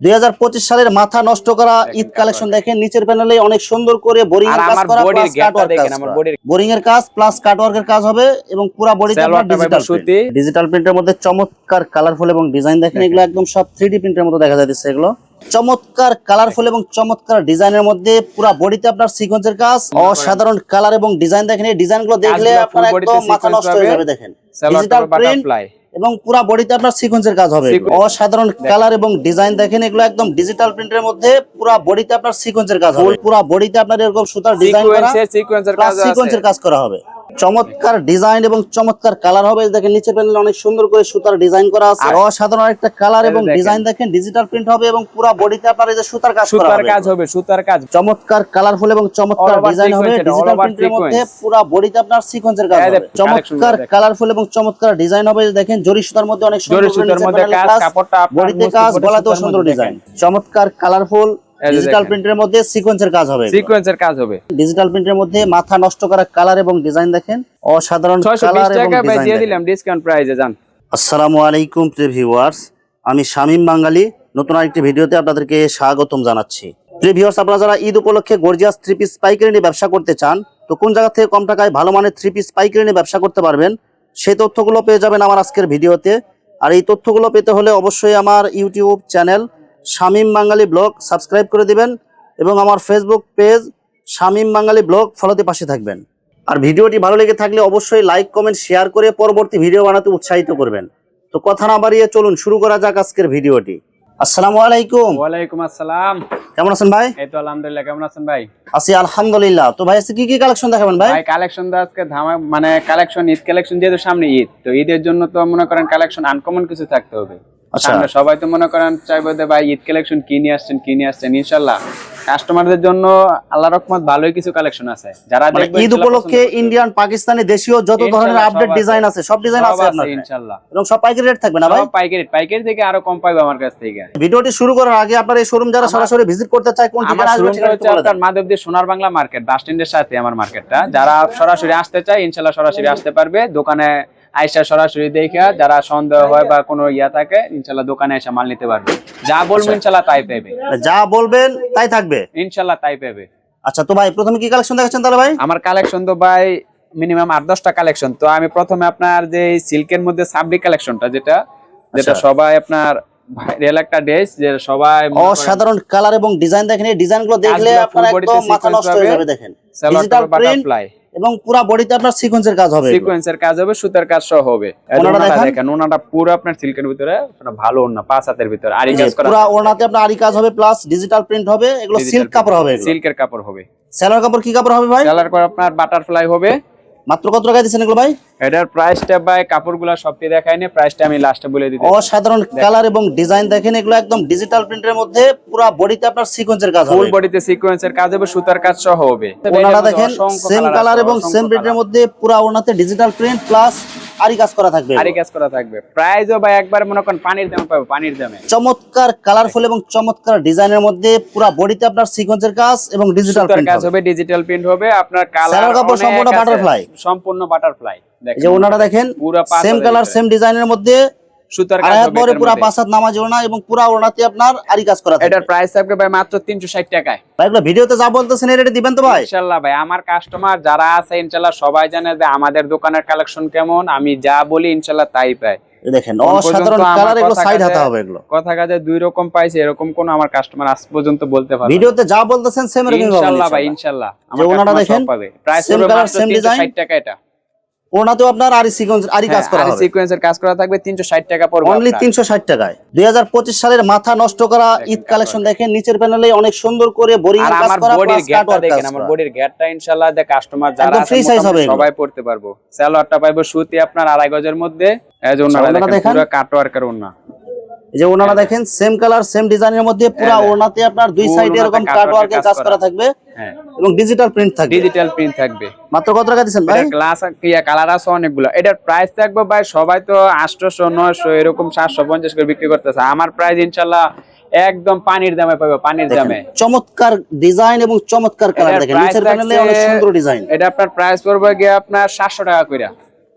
দুই হাজার পঁচিশ সালের মাথা নষ্ট করা ঈদ কালেকশন দেখেন। নিচের প্যানেলে অনেক সুন্দর করে বোরিং এর কাজ করা প্লাস কাটওয়ার্ক বোরিং এর কাজ প্লাস কাটওয়ার্কের কাজ হবে এবং পুরো বডিতে আপনার ডিজিটাল ডিজিটাল প্রিন্টের মধ্যে চমৎকার কালারফুল এবং ডিজাইন দেখেন। এগুলো একদম সব থ্রি প্রিন্টের মতো দেখা যাচ্ছে এগুলো। চমৎকার কালারফুল এবং চমৎকার ডিজাইনের মধ্যে পুরো বডিতে আপনার সিকোয়েন্সের কাজ। অসাধারণ কালার এবং ডিজাইন দেখেন এই ডিজাইনগুলো দেখলে আপনার একদম মাথা নষ্ট হয়ে যাবে দেখেন। ডিজিটাল প্রিন্ট এবং পুরো বডিতে আপনার সিকোয়েন্সের কাজ হবে। অসাধারণ কালার এবং ডিজাইন দেখেন এগুলো একদম ডিজিটাল প্রিন্টের মধ্যে পুরো বডিতে আপনার সিকোয়েন্সের কাজ হবে। পুরো বডিতে আপনার এরকম সুতার ডিজাইন করা সিকোয়েন্সের কাজ করা হবে। চমৎকার ডিজাইন এবং চমৎকার কালার হবে। দেখেন নিচে প্যানেলে অনেক সুন্দর করে সুতার ডিজাইন করা আছে। আর- অসাধারণ একটা কালার এবং ডিজাইন দেখেন ডিজিটাল প্রিন্ট হবে এবং পুরো বডিতে আপনার এই যে সুতার কাজ করা সুতার কাজ হবে সুতার কাজ। চমৎকার কালারফুল এবং চমৎকার ডিজাইন হবে। ডিজিটাল প্রিন্টের মধ্যে। পুরো বডিতে আপনার সিকোয়েন্সের কাজ হবে। চমৎকার। কালারফুল এবং চমৎকার ডিজাইন হবে। দেখেন জরি সুতার মধ্যে অনেক সুন্দর জরি সুতার মধ্যে কাজ কাপড়টা আপনার বডিতে কাজ গলাতেও সুন্দর ডিজাইন চমৎকার কালারফুল ডিজিটাল প্রিন্টের মধ্যে সিকোয়েন্সের কাজ হবে সিকোয়েন্সের কাজ হবে। ডিজিটাল প্রিন্টের মধ্যে মাথা নষ্ট করা কালার এবং ডিজাইন দেখেন। অসাধারণ কালার এবং টাকা দিয়ে দিলাম ডিসকাউন্ট প্রাইসে জান আসসালামু আলাইকুম প্রিয় ভিউয়ার্স আমি শামীম বাঙালি। নতুন আরেকটি ভিডিওতে আপনাদেরকে স্বাগতম জানাচ্ছি। প্রিয় ভিউয়ার্স আপনারা যারা ঈদ উপলক্ষে গর্জিয়াস থ্রি পিস পাইকারি নিয়ে ব্যবসা করতে চান তো কোন জায়গা থেকে কম টাকায় ভালো মানের থ্রি পিস পাইকারি নিয়ে ব্যবসা করতে পারবেন সেই তথ্যগুলো পেয়ে যাবেন আমার আজকের ভিডিওতে। আর এই তথ্যগুলো পেতে হলে অবশ্যই আমার YouTube channel Shamim Bangali blog subscribe করে দিবেন এবং আমার Facebook page Shamim Bangali blog ফলোতে পাশে থাকবেন। আর ভিডিওটি ভালো লেগে থাকলে অবশ্যই লাইক কমেন্ট শেয়ার করে পরবর্তী ভিডিও বানাতে উৎসাহিত করবেন। তো কথা না বাড়িয়ে চলুন শুরু করা যাক আজকের ভিডিওটি। আসসালামু আলাইকুম। ওয়ালাইকুম আসসালাম। কেমন আছেন ভাই? এই তো আলহামদুলিল্লাহ কেমন আছেন ভাই? আছি আলহামদুলিল্লাহ। তো ভাই আজকে কি কি কালেকশন দেখাবেন ভাই? ভাই কালেকশন তো আজকে ধামা মানে কালেকশন ঈদ কালেকশন যেহেতু সামনে ঈদ তো ঈদের জন্য তো মনে করেন কালেকশন আনকমন কিছু থাকতে হবে। আচ্ছা। সবাই তো মনে করেন চাইব যে ভাই ঈদ কালেকশন কি নিয়ে আসছেন কি নিয়ে আসছেন ইনশাল্লাহ। কাস্টমারদের জন্য আল্লাহ রহমত ভালোই কিছু কালেকশন আছে। যারা মানে ঈদ উপলক্ষে ইন্ডিয়ান পাকিস্তানি দেশীয় যত ধরনের আপডেট ডিজাইন আছে। সব ডিজাইন আছে আপনার ইনশাল্লাহ। এবং সব পাইকারি রেট থাকবে না ভাই? পাইকারি পাইকারি থেকে আরও কম পাইবে আমার কাছ থেকে। ভিডিওটি শুরু করার আগে আপনার এই শোরুম যারা সরাসরি ভিজিট করতে চায় কোন আমার ঠিকানা আসবে ঠিকানা হচ্ছে আপনার মাধবদী সোনার বাংলা মার্কেট বাস স্ট্যান্ডের সাথে আমার মার্কেটটা যারা সরাসরি আসতে চায় ইনশাল্লাহ সরাসরি আসতে পারবে। দোকানে আইসা সরাসরি দেখে যারা সন্দেহ হয় বা কোনো ইয়া থাকে ইনশাল্লাহ দোকানে এসে মাল নিতে পারবে। যা বলব ইনশাল্লাহ তাই পাবে। যা বলবেন তাই থাকবে? ইনশাল্লাহ তাই পাবে। আচ্ছা তো ভাই প্রথমে কি কালেকশন দেখাচ্ছেন তাহলে ভাই? আমার কালেকশন তো ভাই মিনিমাম আট দশটা কালেকশন তো আমি প্রথমে আপনার যে সিল্কের মধ্যে সাবরি কালেকশনটা যেটা যেটা আচ্ছা। সবাই আপনার ভাইরাল একটা ড্রেস যে সবাই করেন অসাধারণ কালার এবং ডিজাইন দেখেন এই ডিজাইনগুলো দেখলে আপনার একদম মাথা নষ্ট হয়ে যাবে দেখেন। ডিজিটাল প্রিন্ট এবং পুরো বডিতে আপনার সিকোয়েন্সের কাজ হবে। সিকোয়েন্সের কাজ হবে সুতার কাজ সহ হবে। ওনাটা দেখেন। ওনাটা পুরো আপনার সিল্কের ভিতরে ভালো ওনা পাঁচ হাতের ভিতরে আরি কাজ করা। পুরো ওনাতে আপনার আরি কাজ হবে প্লাস ডিজিটাল প্রিন্ট হবে এগুলো সিল্ক কাপড় হবে সিল্কের কাপড় হবে। সেলার কাপড় কি কাপড় হবে ভাই? সেলার কাপড় আপনার বাটারফ্লাই হবে। মাত্র কত টাকা দিচ্ছেন এগুলো ভাই? এটার প্রাইসটা ভাই কাপড়গুলো সবটি দেখাই নি প্রাইসটা আমি লাস্টে বলে দিই অসাধারণ কালার এবং ডিজাইন দেখেন এগুলো একদম ডিজিটাল প্রিন্টের মধ্যে পুরো বডিতে আপনার সিকোয়েন্সের কাজ হবে। ফুল বডিতে সিকোয়েন্সের কাজ হবে সুতার কাজ সহ হবে। ওনাটা দেখেন সেম কালার এবং সেম প্রিন্টের। মধ্যে পুরো ওনাতে ডিজিটাল প্রিন্ট প্লাস আরি কাজ করা থাকবে। আরি কাজ করা থাকবে। প্রাইসও ভাই একবার মনে করেন পানির দামে পাবে পানির দামে। চমৎকার কালারফুল এবং চমৎকার ডিজাইনের মধ্যে পুরো বডিতে আপনার সিকোয়েন্সের কাজ এবং ডিজিটাল প্রিন্ট কাজ হবে। ডিজিটাল প্রিন্ট হবে আপনার কালার কাপড় সম্পূর্ণ বাটারফ্লাই সম্পূর্ণ বাটারফ্লাই দেখেন যে ওনারা দেখেন পুরো সেম কালার সেম ডিজাইনের মধ্যে সুতার কাজ হবে পরে পুরো মধ্যে। নামাজ ওড়না এবং পুরো ওড়নাতে আপনার আরি কাজ করা এটার প্রাইস থাকবে ভাই মাত্র তিনশো ষাট টাকায়। ভাই এগুলো ভিডিওতে যা বলতেছেন এই দিবেন তো ভাই? ইনশাল্লাহ ভাই আমার কাস্টমার যারা আছে ইনশাল্লাহ সবাই জানে যে আমাদের দোকানের কালেকশন কেমন আমি যা বলি ইনশাল্লাহ তাই পাই। দেখেন অসাধারণ কালার এগুলো কথা সাইড হাতে কাজে- হবে এগুলো। কথা কাজে দুই রকম পাইছে এরকম কোন আমার কাস্টমার আজ পর্যন্ত বলতে পারে ভিডিওতে যা বলতেছেন সেম ভাই ইনশাআল্লাহ। ইনশাল্লাহ। যে দেখেন, প্রাইস same হবে color, মাত্র same design। 360 টাকা এটা। ওড়নাতেও আপনার আরি সিকোয়েন্স আরি কাজ করা হবে। সিকোয়েন্সের কাজ করা থাকবে 360 টাকা পড়বে অনলি আপনার। তিনশো ষাট টাকায়। 2025 সালের মাথা নষ্ট করা ঈদ কালেকশন দেখেন নিচের প্যানেলে অনেক সুন্দর করে বোরিং কাজ আমার করা বডির গ্যাটটা দেখেন আমার। বডির গ্যাটটা ইনশাআল্লাহ যে কাস্টমার যারা ফ্রি সাইজ হবে। সবাই পড়তে পারব। সালোয়ারটা পাইবো সুতি আপনার আড়াই গজের মধ্যে। এই যে দেখেন। পুরো কাটওয়ার্কের ওনা এই যে ওনারা দেখেন সেম কালার সেম ডিজাইনের মধ্যে পুরো হ্যাঁ, ওড়নাতে আপনার দুই সাইডে এরকম কাটওয়ার্কের কাটওয়ার্কের কাজ করা। থাকবে হ্যাঁ। এবং ডিজিটাল প্রিন্ট থাকবে। ডিজিটাল প্রিন্ট থাকবে। মাত্র কত টাকা দিচ্ছেন ভাই? ক্লাস ইয়া কালার আছে অনেকগুলো। এটার প্রাইস থাকবে ভাই সবাই তো আটশোশো নয়শো এরকম সাতশো পঞ্চাশ করে বিক্রি করতেছে। আমার প্রাইস ইনশাল্লাহ একদম পানির দামে পাবে পানির দামে। চমৎকার ডিজাইন এবং চমৎকার কালার দেখেন। নিচের প্যানেলে অনেক সুন্দর ডিজাইন এটা আপনার প্রাইস পড়বে গিয়ে আপনার সাতশো টাকা করে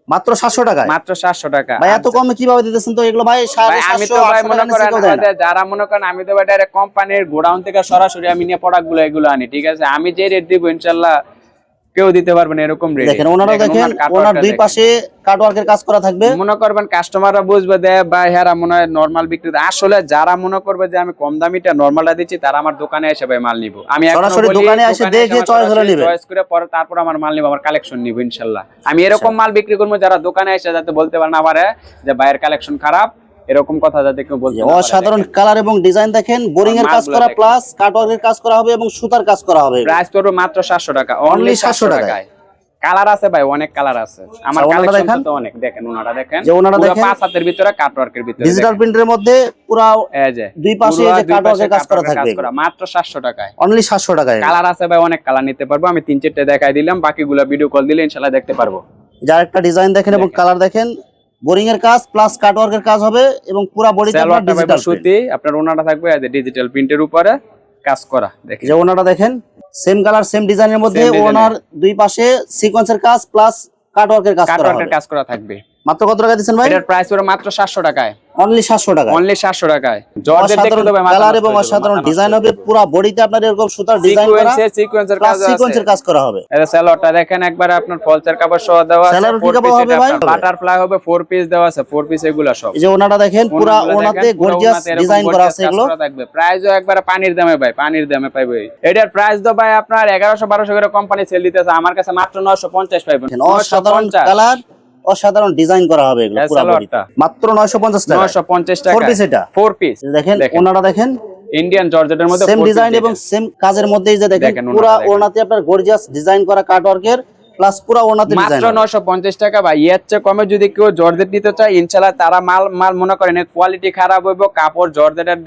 মাত্র সাতশো টাকা মাত্র সাতশো টাকা। ভাই এত কমে কীভাবে দিতেছেন তো? এগুলো ভাই আমি তো ভাই মনে করেন যারা মনে করেন আমি তো ভাই ডাইরেক্ট কোম্পানির গোডাউন থেকে সরাসরি আমি নিয়ে প্রোডাক্টগুলো এগুলো আনি ঠিক আছে? আমি যে রেট দিব ইনশাল্লাহ কেউ দিতে পারবে না এরকম রেট দেখেন ওনারাও দেখেন ওনার দুই পাশে কাটওয়ার্কের কাজ করা থাকবে। মনে করবেন কাস্টমাররা বুঝবে যে বা হেরা মনে হয় নর্মাল বিক্রি আসলে যারা মনে করবে যে আমি কম দামিটা নর্মালটা দিচ্ছি তারা আমার দোকানে এসে ভাই মাল নিব। আমি সরাসরি দোকানে এসে দেখে আমার হলে সরাসরি নিবে। choice করে পরে তারপর আমার মাল নিব আমার কালেকশন নিব ইনশাল্লাহ। আমি এরকম মাল বিক্রি করব যারা দোকানে এসে যাতে বলতে পারে না পারে যে ভাইয়ের কালেকশন খারাপ এরকম কথা যাতে কেউ বলতে অসাধারণ কালার এবং ডিজাইন দেখেন বোরিং এর কাজ করা। প্লাস কাটওয়ার্কের কাজ করা হবে এবং সুতার কাজ করা হবে। প্রাইস পড়বে মাত্র সাতশো টাকা অনলি 700 সাতশো টাকায়। কালার আছে ভাই অনেক কালার আছে। আমার আচ্ছা, কালেকশন তো অনেক দেখেন ওনারা দেখেন। যে পুরো দেখেন। পাঁচ হাতের ভিতরে কাটওয়ার্কের ভিতরে ডিজিটাল প্রিন্টের মধ্যে পুরা। এই যে দুই পাশে পুরো যে দুই কাটওয়ার্কের কাজ করা থাকবে কাজ করা, মাত্র সাতশো টাকায়। অনলি সাতশো টাকায়। কালার আছে ভাই অনেক কালার নিতে পারব। আমি তিন চারটে দেখাই দিলাম বাকিগুলো ভিডিও কল দিলে ইনশাল্লাহ দেখতে পারব। যার একটা ডিজাইন দেখেন এবং কালার দেখেন বোরিং এর কাজ প্লাস কাটওয়ার্কের কাজ হবে এবং পুরা বডিতে আপনার ডিজিটাল সুতি আপনার ওনাটা থাকবে ডিজিটাল প্রিন্টের উপরে কাজ করা দেখেন। যে ওনাটা দেখেন সেম কালার সেম ডিজাইনের মধ্যে। ওনার দুই পাশে সিকোয়েন্সের কাজ প্লাস কাটওয়ার্কের কাজ করা কাটওয়ার্কের কাজ করা থাকবে। মাত্র কত টাকা দিচ্ছেন ভাই? এটার প্রাইস পড়বে মাত্র সাতশো টাকায়। অনলি সাতশো টাকা অনলি সাতশো টাকায়। জর্জেট দেখে অসাধারণ তো কালার এবং অসাধারণ ডিজাইন হবে পুরো বডিতে আপনার এরকম সুতার ডিজাইন করা সিকোয়েন্সে সিকোয়েন্সের কাজ সিকোয়েন্সের কাজ করা হবে। এটা সালোয়ারটা দেখেন একবার আপনার ফলসের কাপড় সহ দেওয়া আছে সালোয়ার কি কাপড় হবে ভাই? বাটারফ্লাই হবে ফোর পিস দেওয়া আছে ফোর পিস এগুলো সব। এই যে ওনাটা দেখেন পুরা ওনাতে গর্জিয়াস ডিজাইন করা আছে এগুলো। থাকবে। প্রাইসও একবার পানির দামে ভাই পানির দামে পাইবে। এটার প্রাইস তো ভাই আপনার এগারোশো বারোশো করে কোম্পানি সেল দিতেছে আমার কাছে মাত্র নয়শো পঞ্চাশ পাইবেন। অসাধারণ কালার অসাধারণ ডিজাইন করা হবে এগুলো মাত্র 950 টাকা। নয়শো পঞ্চাশ ফোর পিস এটা। পিস দেখেন। ওনাটা দেখেন। ইন্ডিয়ান জর্জেটের মধ্যে সেম ডিজাইন এবং সেম কাজের মধ্যেই যে দেখেন দেখেন, ওনাটা পুরা দেখেন। ওনাতে আপনার গর্জিয়াস ডিজাইন করা কাটওয়ার্কের প্লাস পুরা ওনাতে ডিজাইন মাত্র নয়শো পঞ্চাশ টাকা বা এর চেয়ে কমে যদি কেউ জর্জেট নিতে চায় তারা মাল মাল মনে করেন কোয়ালিটি খারাপ হইব কাপড় জর্জেটের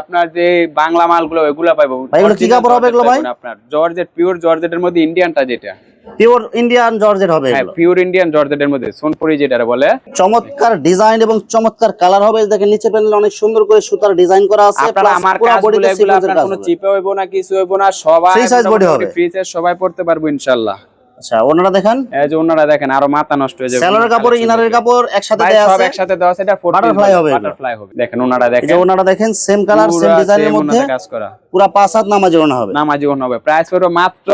আপনার যে বাংলা মালগুলো এগুলো পাইবো। ভাই, এগুলো কি কাপড় হবে এগুলো ভাই? আপনার। জর্জেট পিওর জর্জেটের মধ্যে ইন্ডিয়ানটা যেটা। পিওর ইন্ডিয়ান জর্জেট হবে হ্যাঁ পিওর ইন্ডিয়ান জর্জেটের মধ্যে সোনপুরি যেটা বলে। চমৎকার ডিজাইন এবং চমৎকার কালার হবে। দেখেন নিচে প্যানেলে অনেক সুন্দর করে সুতার ডিজাইন করা আছে আপনারা আমার পুরো বডিতে সিকোয়েন্সের কোনো চিপে হইব না কিছু হইব না সবাই Free size body হবে। ফ্রি সাইজ সবাই পড়তে পারব ইনশাল্লাহ আচ্ছা ওনারা দেখেন। এই যে ওনারা দেখেন আরও মাথা নষ্ট হয়ে যাবে। স্যালোয়ার কাপড় ইনারের কাপড় একসাথে দেয়া সব একসাথে দেওয়া আছে এটা Butterfly হবে। বাটারফ্লাই হবে। দেখেন ওনারা এই দেখেন। যে ওনারা দেখেন সেম কালার সেম ডিজাইনের মধ্যে কাজ করা। পুরা পাঁচ হাত নামাজে ওনা হবে। নামাজি ওন হবে। প্রাইস পড়বে মাত্র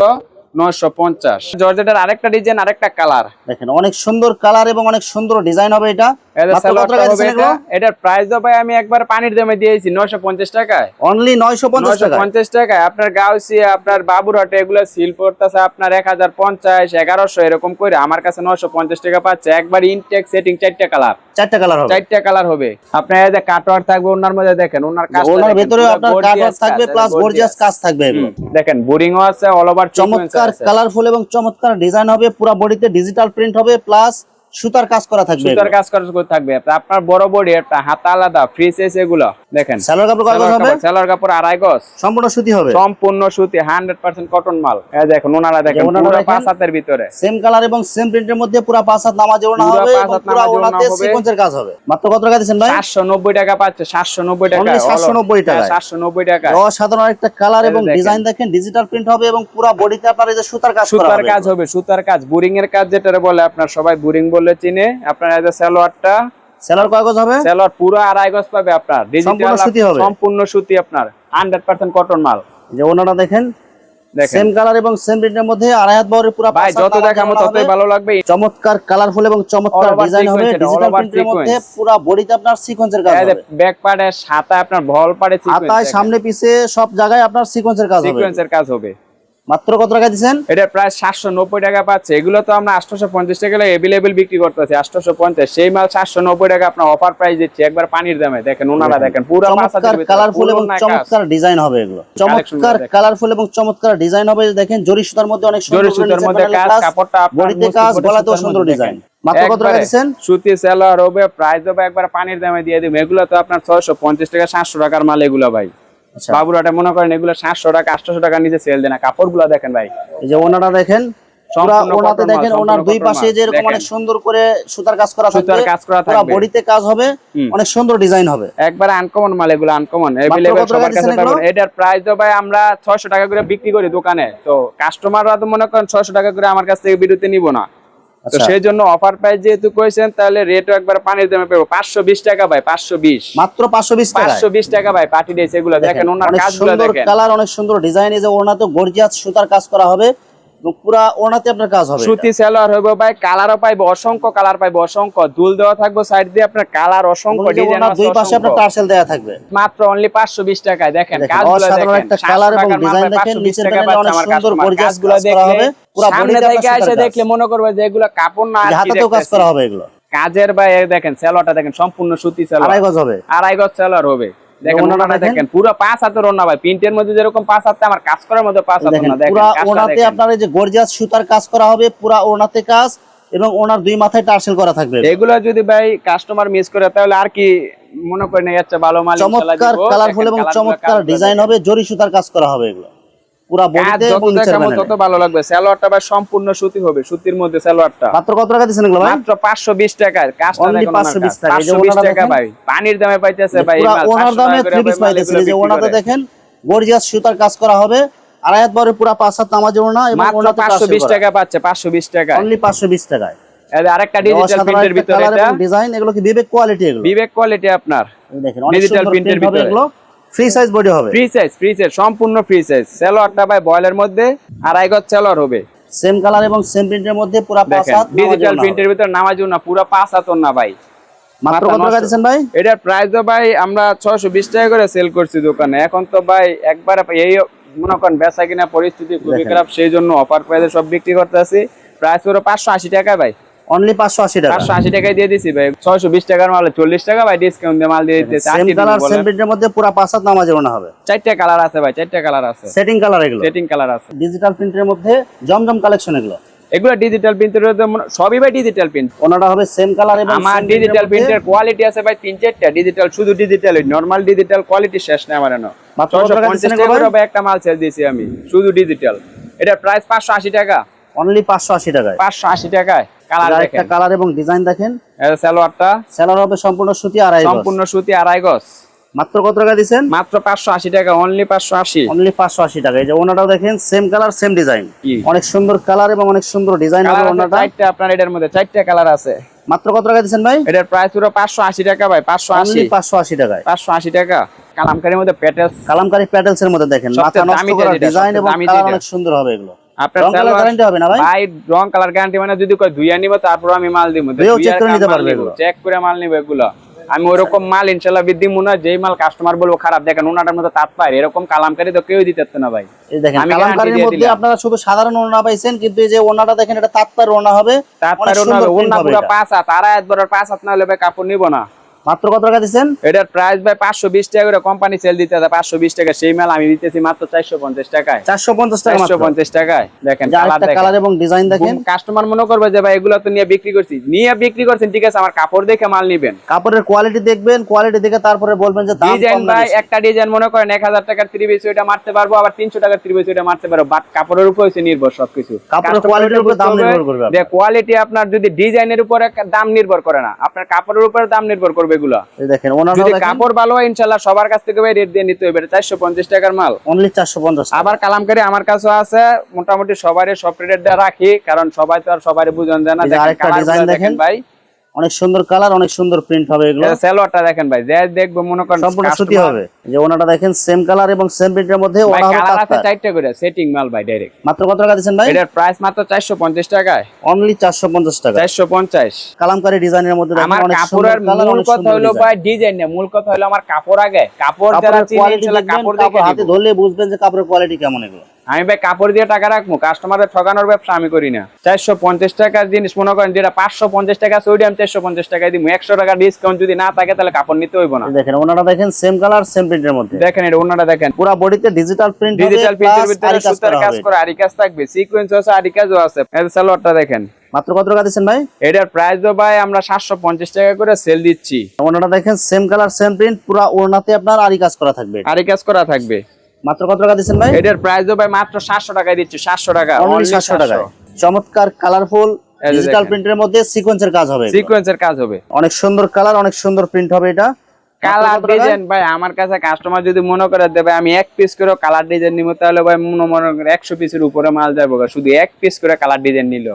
জর্জেটের আরেকটা ডিজাইন আরেকটা কালার। দেখেন অনেক সুন্দর কালার এবং অনেক সুন্দর ডিজাইন হবে এটা। এটার প্রাইস তো ভাই আমি একবার পানির দামে দিয়েছি নয়শো পঞ্চাশ টাকায়। অনলি 950 টাকা টাকায়? আপনার গাউসি আপনার বাবুরহাটে এগুলো সিল পড়তেছে আপনার এক হাজার পঞ্চাশ এগারোশো এরকম করে। আমার কাছে নয়শো পঞ্চাশ টাকা পাচ্ছে। একবার ইনটেক সেটিং চারটা কালার। চারটা কালার হবে। চারটা কালার হবে। আপনার এই যে কাটওয়ার থাকবে ওনার মধ্যে দেখেন ওনার কাজ ওনার ভেতরে আপনার থাকবে প্লাস গর্জিয়াস কাজ থাকবে দেখেন বোরিংও আছে অল ওভার চমৎকার কালারফুল এবং চমৎকার ডিজাইন হবে পুরো বডিতে ডিজিটাল প্রিন্ট হবে প্লাস সুতার কাজ করা থাকবে সুতার কাজ করা থাকবে আপনার বড় বডি একটা হাতা আলাদা ফ্রি সাইজ এগুলো দেখেন। সালোয়ার কাপড় গজ হবে? সেলার কাপড় আড়াই গজ। সম্পূর্ণ সুতি হবে? সম্পূর্ণ সুতি হান্ড্রেড পার্সেন্ট কটন মাল। এই দেখুন ওনারা দেখেন পুরো পাঁচ হাতের ভিতরে। সেম কালার এবং সেম প্রিন্টের মধ্যে পুরো পাঁচ হাত নামাজে ওনা হবে পুরো ওনাতে। সিকোয়েন্সের কাজ হবে। মাত্র কত টাকা দিচ্ছেন ভাই? সাতশো নব্বই টাকা পাচ্ছে সাতশো নব্বই টাকা। Only 790 টাকায়। সাতশো নব্বই টাকা। অসাধারণ একটা কালার এবং ডিজাইন দেখেন ডিজিটাল প্রিন্ট হবে এবং পুরো বডিতে আপনার এই যে সুতার কাজ সুতার কাজ হবে সুতার কাজ। বোরিং এর কাজ যেটা বলে আপনার সবাই বোরিং বলে চিনে আপনার এই যে সালোয়ারটা সেলার কয় গজ হবে? সালোয়ার পুরো আড়াই গজ পাবে আপনার। সম্পূর্ণ ডিজিটাল সুতি হবে। সম্পূর্ণ সুতি আপনার। হান্ড্রেড পার্সেন্ট কটন মাল। যে ওনারা দেখেন দেখেন। সেম কালার এবং সেম প্রিন্টের মধ্যে আড়াই হাত বহরের পুরো ভাই যত দেখাবো ততই ভালো লাগবে। চমৎকার কালারফুল এবং চমৎকার ডিজাইন হবে। ডিজিটাল প্রিন্টের মধ্যে পুরো বডিতে আপনার সিকোয়েন্সের কাজ হবে। ব্যাক পার্টে সাতা আপনার ভল পাড়ে হাতায় সামনে পিছে সব জায়গায় আপনার সিকোয়েন্সের কাজ হবে। সিকোয়েন্সের কাজ হবে। মাত্র কত টাকা দিচ্ছেন? এটা প্রায় সাতশো নব্বই টাকা পাচ্ছে। এগুলো তো আমরা আটশোশো পঞ্চাশ টাকা এভেলেবেল বিক্রি করতেছি আটশোশো পঞ্চাশ। সেই মাল সাতশো নব্বই টাকা আপনার অফার প্রাইস দিচ্ছি একবার পানির দামে। দেখেন ওনারা দেখেন। পুরো কালারফুল এবং। চমৎকার ডিজাইন হবে এগুলো। চমৎকার। কালারফুল এবং চমৎকার ডিজাইন হবে। দেখেন জরি সুতার মধ্যে অনেক সুন্দর সুতার মধ্যে কাজ কাপড়টা বডিতে কাজ গলাতেও সুন্দর ডিজাইন মাত্র কত টাকা দিচ্ছেন? সুতি সেলার হবে প্রাইস হবে একবার পানির দামে দিয়ে দিব। এগুলো তো আপনার ছয়শো পঞ্চাশ টাকা সাতশো টাকার মাল এগুলো ভাই। বাবুরাটা মনে করেন এগুলো সাতশো টাকা আটশো টাকার নিচে সেল দেয় না। কাপড়গুলো দেখেন ভাই। এই যে ওনারা দেখেন ওনাতে দেখেন ওনার দুই পাশে যে এরকম অনেক সুন্দর করে সুতার কাজ করা সুতার কাজ করা থাকবে। বডিতে কাজ হবে অনেক সুন্দর ডিজাইন হবে। একবার আনকমন মাল এগুলো আনকমন কত এভেলেবেল সবার কাছে পাবেন। এটার প্রাইস তো ভাই আমরা 600 টাকা করে বিক্রি করি দোকানে। তো কাস্টমাররা তো মনে করেন 600 টাকা করে আমার কাছ থেকে বিরতি নিব না। তো। সেই জন্য অফার প্রাইস যেহেতু কইছেন তাহলে রেটও একবার পানির দামে পড়ব পাঁচশো বিশ টাকা ভাই পাঁচশো বিশ। মাত্র পাঁচশো বিশ পাঁচশো বিশ টাকা ভাই পার্টি ডেস এগুলো। দেখেন ওনার কাজগুলো সুন্দর দেখেন। কালার অনেক সুন্দর ডিজাইন এই যে ওনাতে গর্জিয়াস সুতার কাজ করা হবে। পুরা ওনাতে আপনার কাজ হবে সুতি সেলোয়ার হইব ভাই কালারও পাইবো অসংখ্য কালার পাইবো অসংখ্য। দুল দেওয়া থাকব সাইড দিয়ে আপনার কালার অসংখ্য ডিজাইন দুই পাশে আপনার টার্সেল দেওয়া থাকবে। মাত্র অনলি পাঁচশো বিশ টাকায় দেখেন দেখেন, কাজগুলো দেখেন একটা 700 এবং টাকার মাল design দেখেন, 520 নিচের টাকা panel এ পাচ্ছে অনেক সুন্দর customer। gorgeous কাজগুলো কাজ করা দেখলে পুরা থেকে এসে মনে করবে যে এগুলো কাপড় না কাজ করা হবে এগুলো। কাজের ভাই দেখেন সেলোয়ারটা দেখেন সম্পূর্ণ সুতি আড়াই গজ হবে। আড়াই গজ সেলোয়ার হবে। দেখেন ওনাটা ওনাটা দেখেন। দেখেন পুরো পাঁচ হাতের ওনা ভাই। প্রিন্টের মধ্যে যেরকম পাঁচ হাতে আমার কাজ করার মধ্যে পাঁচ হাত ওনা দেখেন পুরা ওনাতে আপনার এই যে গর্জিয়াস সুতার কাজ করা হবে পুরা ওনাতে কাজ এবং ওনার দুই মাথায় টার্সেল করা থাকবে। এগুলো যদি ভাই কাস্টমার মিস করে তাহলে আর কি মনে করেন এর চেয়ে ভালো মাল চমৎকার দিব। কালারফুল এবং চমৎকার ডিজাইন হবে জরি সুতার কাজ করা হবে এগুলো। পুরা বডিতে। তত ভালো লাগবে। সালোয়ারটা ভাই সম্পূর্ণ সুতি হবে সুতির মধ্যে সালোয়ারটা। মাত্র কত টাকা এগুলো ভাই? মাত্র পাঁচশো বিশ টাকায় কাজটা দেখুন 520 টাকা। এই যে পাঁচশো বিশ ওনাটা টাকা ভাই। পানির দামে পাইতেছে ভাই পুরা ওনার দামে থ্রি পিস এই যে করে। দেখেন গর্জিয়াস সুতার কাজ করা হবে। আড়াই হাত বরে পুরা পাঁচ হাত নামাজে ওনা এবং মাত্র ওনাতে পাঁচশো বিশ টাকা পাচ্ছে পাঁচশো বিশ টাকা অনলি পাঁচশো বিশ টাকায়। আরেকটা ডিজিটাল প্রিন্টের ভিতরে এটা। ডিজাইন এগুলো কি বিবেক কোয়ালিটি এগুলো? বিবেক কোয়ালিটি আপনার। দেখেন অনেক Digital সুন্দর print এর প্রিন্ট হবে ভিতরে। এগুলো। ফ্রি সাইজ বডি হবে। ফ্রি সাইজ ফ্রি সাইজ সম্পূর্ণ ফ্রি সাইজ সেলোয়ারটা ভাই বয়েলের মধ্যে আড়াই গজ সেলোয়ার হবে। সেম কালার এবং সেম প্রিন্টের মধ্যে পুরা পাঁচ হাত ডিজিটাল প্রিন্টের ভিতরে না পুরো পাঁচ না ভাই। মাত্র কত টাকা। দিচ্ছেন ভাই? এটার প্রাইস তো ভাই আমরা ছয়শো বিশ টাকা করে সেল করছি দোকানে। এখন তো ভাই একবার এই মনে করেন বেচা কিনা পরিস্থিতি খুবই খারাপ সেই জন্য অফার প্রাইসে সব বিক্রি করতে আছি প্রাইস পুরো পাঁচশো আশি টাকা ভাই। অনলি পাঁচশো আশি টাকা। পাঁচশো আশি টাকায় দিয়ে দিছি ভাই। ছয়শো বিশ টাকার মাল চল্লিশ টাকা ভাই ডিসকাউন্ট দিয়ে মাল দিয়ে দিতেছে। সেম কালার সেম প্রিন্টের মধ্যে পুরা পাঁচ হাত নামাজে ওনা হবে। চারটা কালার আছে ভাই চারটা কালার আছে। সেটিং কালার এগুলো। সেটিং কালার আছে। ডিজিটাল প্রিন্টের মধ্যে জমজম কালেকশন এগুলো। এগুলো ডিজিটাল প্রিন্টের সবই ভাই ডিজিটাল প্রিন্ট ওনাটা হবে সেম কালার এবং আমার ডিজিটাল প্রিন্টের কোয়ালিটি আছে ভাই তিন চারটা ডিজিটাল শুধু ডিজিটাল নর্মাল ডিজিটাল কোয়ালিটি শেষ নেই আমার এনো। টাকা একটা মাল সেল দিয়েছি আমি শুধু ডিজিটাল এটার প্রাইস পাঁচশো আশি টাকা। অনলি পাঁচশো আশি টাকায়। পাঁচশো আশি টাকায়। কালার একটা কালার এবং ডিজাইন দেখেন। সালোয়ারটা। সেলার হবে সম্পূর্ণ সুতি আড়াই সম্পূর্ণ সুতি আড়াই গজ মাত্র কত টাকা দিচ্ছেন? মাত্র পাঁচশো আশি টাকা অনলি পাঁচশো আশি। অনলি পাঁচশো আশি টাকা। এই যে ওনাটাও দেখেন সেম কালার সেম ডিজাইন অনেক সুন্দর কালার এবং অনেক সুন্দর ডিজাইন হবে ওনাটা। চারটা আপনার এটার মধ্যে চারটা কালার আছে। মাত্র কত টাকা দিচ্ছেন ভাই? এটার প্রাইস পুরো পাঁচশো আশি টাকা ভাই পাঁচশো আশি। পাঁচশো আশি টাকায়। পাঁচশো আশি টাকা। কালামকারীর মধ্যে প্যাটেলস কালামকারী প্যাটেলস এর মধ্যে দেখেন। মাথা নষ্ট করা ডিজাইন এবং কালার অনেক সুন্দর হবে এগুলো। আপনার রং কালার সালোয়ার- গ্যারান্টি হবে না ভাই? ভাই রং কালার গ্যারান্টি মানে যদি কয় ধুইয়া নিব তারপর আমি মাল দিব ধুয়েও করে নিতে পারবে চেক করে মাল নিব এগুলো। আমি ওরকম মাল ইনশাল্লাহ যেই মাল কাস্টমার বলব খারাপ দেখেন ওনাটার মধ্যে তাপ পায়। এরকম কালামকারী তো কেউ দিতে না ভাই। দেখেন কালামকারীর মধ্যে আপনারা শুধু সাধারণ ওড়না পাইছেন কিন্তু এই যে ওড়নাটা দেখেন এটা হবে। সুন্দর ওনা হবে পুরো এটা। পাঁচ হাত। বড় পাঁচ হাত না হলে কাপড় নিব না। মাত্র কত টাকা দিচ্ছেন? এটার প্রাইস ভাই পাঁচশো বিশ টাকা করে কোম্পানি সেল দিতে আছে পাঁচশো বিশ টাকা। সেই মাল আমি দিতেছি মাত্র চারশো পঞ্চাশ টাকায়। চারশো পঞ্চাশ টাকা চারশো পঞ্চাশ টাকায়। দেখেন কালার এবং ডিজাইন দেখেন। কাস্টমার মনে করবে যে ভাই এগুলো তো নিয়ে বিক্রি করছি। নিয়ে বিক্রি করছেন ঠিক আছে আমার কাপড় দেখে মাল নিবেন। কাপড়ের কোয়ালিটি দেখবেন কোয়ালিটি দেখে তারপরে বলবেন যে ডিজাইন ভাই একটা ডিজাইন মনে করেন এক হাজার টাকার ত্রিশ ওইটা মারতে পারব আবার তিনশো টাকার ত্রিশ ওইটা মারতে পারব। বাট কাপড়ের উপর হচ্ছে নির্ভর সবকিছু। কাপড়ের quality-র উপর দাম নির্ভর করবে আপনার। কোয়ালিটি আপনার যদি ডিজাইনের উপরে দাম নির্ভর করে না আপনার কাপড়ের উপরে দাম নির্ভর করবে এগুলো? এগুলা দেখেন যদি কাপড় ভালো হয় ইনশাল্লাহ সবার কাছ থেকে ভাই রেট দিয়ে নিতে হবে চারশো পঞ্চাশ টাকার মাল। অনলি চারশো পঞ্চাশ আবার কালামকারি আমার কাছে আছে মোটামুটি সবারই সব রেট রাখি কারণ সবাই তো আর সবারই বুঝন যায় না। দেখেন। ভাই। অনেক সুন্দর কালার অনেক সুন্দর প্রিন্ট হবে এগুলো। সেলোয়ারটা দেখেন ভাই যে দেখব মনে করেন সম্পূর্ণ সুতি হবে। যে ওনাটা দেখেন সেম কালার এবং সেম প্রিন্টের মধ্যে ওনা হবে কালার আছে তাত্তার। করে সেটিং মাল ভাই ডাইরেক্ট মাত্র কত টাকা দিচ্ছেন ভাই? এটার প্রাইস মাত্র চারশো পঞ্চাশ টাকায়। অনলি চারশো পঞ্চাশ টাকা। চারশো পঞ্চাশ। কালামকারী ডিজাইনের মধ্যে দেখেন অনেক সুন্দর কালার মূল কথা হলো ভাই ডিজাইন না মূল কথা হলো আমার কাপড় আগে। কাপড় যারা চিনি দেখবেন কাপড় দেখে হাতে ধরলে বুঝবেন যে কাপড়ের কোয়ালিটি কেমন এগুলো। আমি ভাই কাপড় দিয়ে টাকা রাখব। কাস্টমারের ঠকানোর ব্যবসা আমি করি না। চারশো পঞ্চাশ টাকার জিনিস মনে করেন যেটা পাঁচশো পঞ্চাশ টাকা আছে আমি চারশো পঞ্চাশ টাকায় দিব একশো টাকা ডিসকাউন্ট যদি না থাকে তাহলে কাপড় নিতে হইব না। দেখেন ওনাটা দেখেন সেম কালার সেম প্রিন্টের মধ্যে। দেখেন এটা অন্যটা দেখেন। পুরো বডিতে ডিজিটাল প্রিন্ট ডিজিটাল প্রিন্টের ভিতরে সুতার করা কাজ করে আরি কাজ থাকবে। সিকোয়েন্স আছে আরি কাজও আছে। সালোয়ারটা দেখেন। মাত্র কত টাকা দিচ্ছেন ভাই? এটার প্রাইস তো ভাই আমরা সাতশো পঞ্চাশ টাকা করে সেল দিচ্ছি। ওনাটা দেখেন সেম কালার সেম প্রিন্ট পুরো ওড়নাতে আপনার আরি কাজ করা থাকবে। আরি কাজ করা থাকবে। মাত্র কত টাকা দিচ্ছেন ভাই? এটার প্রাইস তো ভাই মাত্র সাতশো টাকায় দিচ্ছি সাতশো টাকা সাতশো টাকায়। চমৎকার কালারফুল ডিজিটাল প্রিন্টের মধ্যে সিকোয়েন্সের কাজ হবে সিকোয়েন্সের কাজ হবে। অনেক সুন্দর কালার অনেক সুন্দর প্রিন্ট হবে এটা। কালার ডিজাইন ভাই আমার কাছে কাস্টমার যদি মনে করে দেবে আমি এক পিস করে কালার ডিজাইন নিব তাহলে ভাই মনে মনে করে একশো পিসের উপরে মাল যাব। শুধু এক পিস করে কালার ডিজাইন নিল।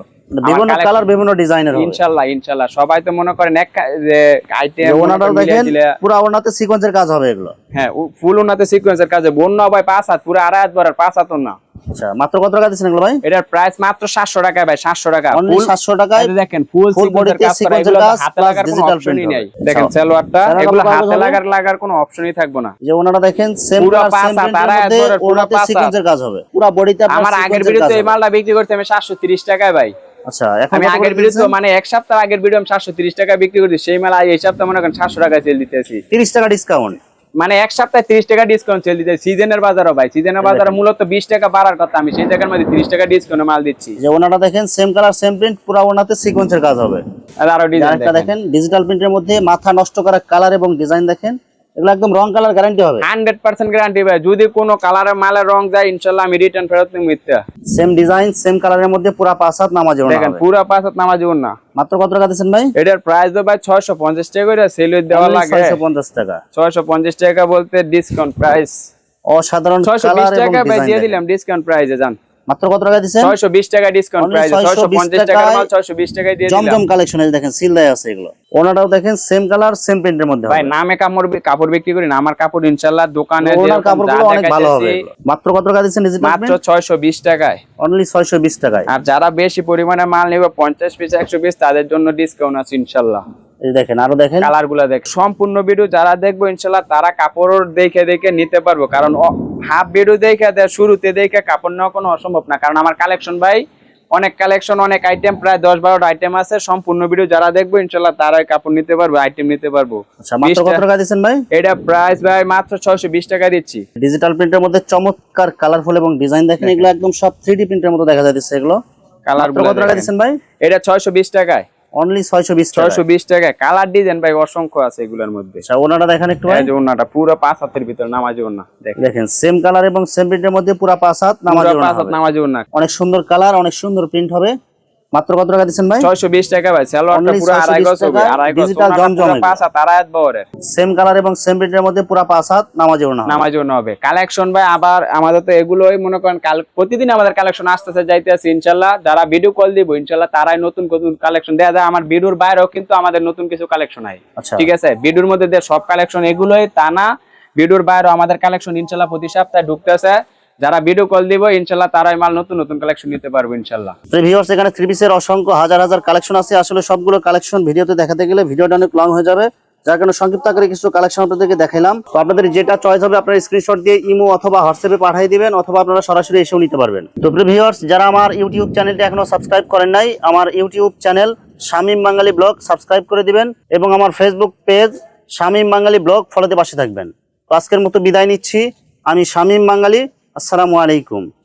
বিভিন্ন কালার বিভিন্ন ডিজাইনের হবে। ইনশাল্লাহ ইনশাল্লাহ। সবাই তো মনে করেন এক যে আইটেম যে ওনারাও দেখেন পুরো ওনাতে সিকোয়েন্সের কাজ হবে এগুলো। হ্যাঁ ফুল উন্নতে সিকোয়েন্সের কাজে বন্য ভাই পাঁচ হাত পুরো আড়াই হাত বড় পাঁচ হাত না আচ্ছা মাত্র কত টাকা দিচ্ছেন এগুলো ভাই? এটার প্রাইস মাত্র সাতশো টাকা ভাই সাতশো টাকা। ফুল সাতশো টাকায় এই দেখেন ফুল full সিকোয়েন্সের body তে কাজ করা sequence এর এগুলো কাজ হাতে লাগার কোনো অপশনই print দেখেন। সালোয়ারটা এগুলো হাতে লাগার লাগার কোনো অপশনই থাকবে না। যে ওনারা দেখেন সেম পুরো পাঁচ মধ্যে ধরে পুরো পাঁচ। সিকোয়েন্সের কাজ হবে। পুরো বডিতে আমার আগের ভিডিওতে এই মালটা বিক্রি করতে আমি সাতশো তিরিশ টাকায় ভাই। আচ্ছা এখন আমি আগের ভিডিও মানে এক সপ্তাহ আগের ভিডিও আমি সাতশো তিরিশ টাকা বিক্রি করছি সেই মেলা এই সপ্তাহ মনে করেন সাতশো টাকা সেল দিতেছি। 30 টাকা ডিসকাউন্ট মানে এক সপ্তাহে তিরিশ টাকা ডিসকাউন্ট সেল দিতে সিজনের বাজারও ভাই সিজনের বাজারে মূলত বিশ টাকা বাড়ার কথা আমি সেই জায়গার মধ্যে তিরিশ টাকা ডিসকাউন্ট মাল দিচ্ছি। যে ওনারা দেখেন সেম কালার সেম প্রিন্ট পুরো ওনাতে সিকোয়েন্সের কাজ হবে। আর আরও আর ডিজাইন দেখেন। ডিজিটাল প্রিন্টের মধ্যে মাথা নষ্ট করা কালার এবং ডিজাইন দেখেন। এগুলো একদম রং কালার গ্যারান্টি হবে। হান্ড্রেড পার্সেন্ট গ্যারান্টি ভাই। যদি কোনো কালারের মালের রং যায় ইনশাল্লাহ আমি রিটার্ন ফেরত নিব মিথ্যা। সেম ডিজাইন সেম কালারের মধ্যে পুরো পাঁচ হাত নামাজে ওনা দেখেন পুরো পাঁচ হাত নামাজ না। মাত্র কত টাকা দিচ্ছেন ভাই? এটার প্রাইস তো ভাই ছয়শো পঞ্চাশ টাকা করে সেল দেওয়া লাগে। ছয়শো পঞ্চাশ টাকা। ছয়শো পঞ্চাশ টাকা বলতে ডিসকাউন্ট প্রাইস অসাধারণ কালার এবং টাকা ভাই দিয়ে দিলাম ডিসকাউন্ট প্রাইসে যান। মাত্র কত টাকা দিচ্ছেন ছয়শো বিশ টাকা ডিসকাউন্ট প্রাইসে ছয়শো 620 পঞ্চাশ টাকার মাল টাকায় ছয়শো বিশ টাকায় দিয়ে দিলাম। জমজম কালেকশন এই দেখেন সিল দেয়া আছে এগুলো। ওনাটাও দেখেন সেম কালার সেম প্রিন্টের মধ্যে ভাই নামে কাপড় কাপড় বিক্রি করি না আমার কাপড় ইনশাল্লাহ দোকানে কাপড়গুলো অনেক ভালো হবে মাত্র কত টাকা দিচ্ছেন মাত্র ছয়শো বিশ টাকায়। অনলি ছয়শো বিশ টাকায়। আর যারা বেশি পরিমাণে মাল নেবে পঞ্চাশ পিস একশো পিস তাদের জন্য ডিসকাউন্ট আছে ইনশাল্লাহ এই দেখেন আরও দেখেন। কালারগুলা দেখ সম্পূর্ণ ভিডিও যারা দেখব ইনশাল্লাহ তারা কাপড় দেখে দেখে নিতে পারব। কারণ হাফ ভিডিও দেখে দেয় শুরুতে দেখে কাপড় নেওয়া কোনো অসম্ভব না। কারণ আমার কালেকশন ভাই অনেক কালেকশন অনেক আইটেম প্রায় দশ বারোটা আইটেম আছে। সম্পূর্ণ ভিডিও যারা দেখব ইনশাল্লাহ তারাই কাপড় নিতে পারব আইটেম নিতে পারব। আচ্ছা মাত্র কত 20 টাকা দিচ্ছেন ভাই? এটা প্রাইস ভাই মাত্র ছয়শো বিশ টাকা দিচ্ছি। ডিজিটাল প্রিন্টের মধ্যে চমৎকার কালারফুল এবং ডিজাইন দেখেন এগুলো একদম সব থ্রি প্রিন্টের মতো দেখা যাচ্ছে এগুলো। কালার কত টাকা দিচ্ছেন ভাই? এটা ছয়শো বিশ টাকায়। অনলি ছয়শো বিশ টাকা ছয়শো বিশ কালার ডিজাইন ভাই অসংখ্য আছে এগুলোর মধ্যে। আচ্ছা ওনাটা দেখেন একটু ভাই। এই যে ওনাটা পুরো পাঁচ হাতের ভিতর নামাজি ওনা দেখেন। দেখেন সেম কালার এবং সেম প্রিন্টের মধ্যে পুরো পাঁচ হাত নামাজ পুরো পাঁচ হাত নামাজি ওনা অনেক সুন্দর কালার অনেক সুন্দর প্রিন্ট হবে। মাত্র কত টাকা দিচ্ছেন ভাই? ছয়শো বিশ টাকা ভাই সালোয়ারটা পুরো আড়াই গজ হবে আড়াই গজ ওনাটা জমজম পাঁচ হাত আড়াই হাত বহরের। সেম কালার এবং সেম প্রিন্টের মধ্যে পুরো পাঁচ হাত নামাজ ওনা নামাজি ওনা হবে। কালেকশন ভাই আবার আমাদের তো এগুলোই মনে করেন কাল প্রতিদিন আমাদের কালেকশন আসতেছে যাইতে আছে ইনশাল্লাহ। যারা ভিডিও কল দিব ইনশাল্লাহ তারাই নতুন নতুন কালেকশন দেয়া যায়। আমার ভিডিওর বাইরেও কিন্তু আমাদের নতুন কিছু কালেকশন হয়। আচ্ছা। ঠিক আছে? ভিডিওর মধ্যে সব কালেকশন এগুলোই তা না ভিডিওর বাইরেও আমাদের কালেকশন ইনশাল্লাহ প্রতি সপ্তাহে ঢুকতেছে। যারা ভিডিও কল দিব, ইনশাল্লাহ তারাই মাল নতুন নতুন কালেকশন নিতে পারব, ইনশাল্লাহ। ভিউয়ার্স এখানে থ্রি পিসের অসংখ্য হাজার হাজার কালেকশন আছে। আসলে সবগুলো কালেকশন ভিডিওতে দেখাতে গেলে ভিডিওটা অনেক লং হয়ে যাবে। যার কারণে সংক্ষিপ্ত আকারে কিছু কালেকশন আপনাদেরকে দেখাইলাম। তো আপনাদের যেটা চয়েস হবে, আপনারা স্ক্রিনশট দিয়ে ইমো অথবা হোয়াটসঅ্যাপে পাঠিয়ে দিবেন, অথবা আপনারা সরাসরি এসেও নিতে পারবেন। তো ভিউয়ার্স যারা আমার ইউটিউব চ্যানেলটা এখনও সাবস্ক্রাইব করেন নাই, আমার YouTube channel Shamim Bangali blog subscribe করে দিবেন এবং আমার Facebook page Shamim Bangali blog ফলোতে পাশে থাকবেন। তো আজকের মতো বিদায় নিচ্ছি। আমি শামীম বাঙালি আসসালামু আলাইকুম।